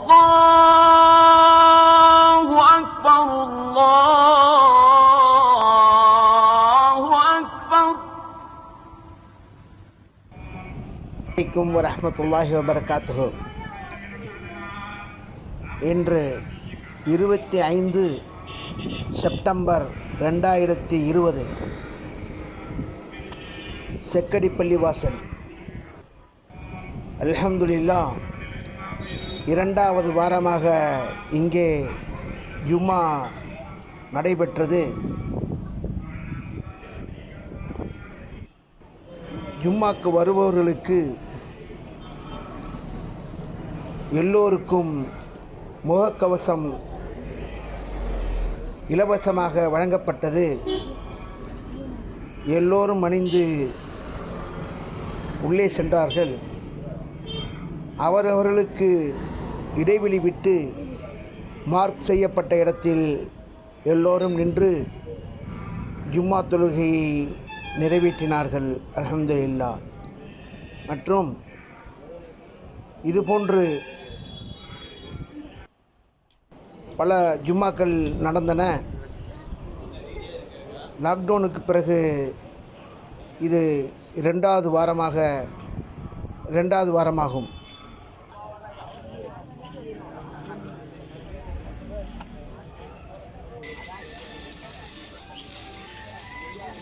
الله أكبر الله أكبر அலைக்கும் வரஹ்மத்துல்லாஹி வபரகாத்துஹு இன்று இருபத்தி ஐந்து செப்டம்பர் ரெண்டாயிரத்தி இருபது செக்கடிப்பள்ளி வாசல் அல்ஹம்துலில்லா இரண்டாவது வாரமாக இங்கே ஜும்மா நடைபெற்றது. ஜும்மாக்கு வருபவர்களுக்கு எல்லோருக்கும் முகக்கவசம் இலவசமாக வழங்கப்பட்டது. எல்லோரும் அணிந்து உள்ளே சென்றார்கள். அவரவர்களுக்கு இடைவெளி விட்டு மார்க் செய்யப்பட்ட இடத்தில் எல்லோரும் நின்று ஜும்மா தொழுகையை நிறைவேற்றினார்கள் அலமதுல்லா மற்றும் இதுபோன்று பல ஜும்மாக்கள் நடந்தன. லாக்டவுனுக்கு பிறகு இது இரண்டாவது வாரமாக ரெண்டாவது வாரமாகும்.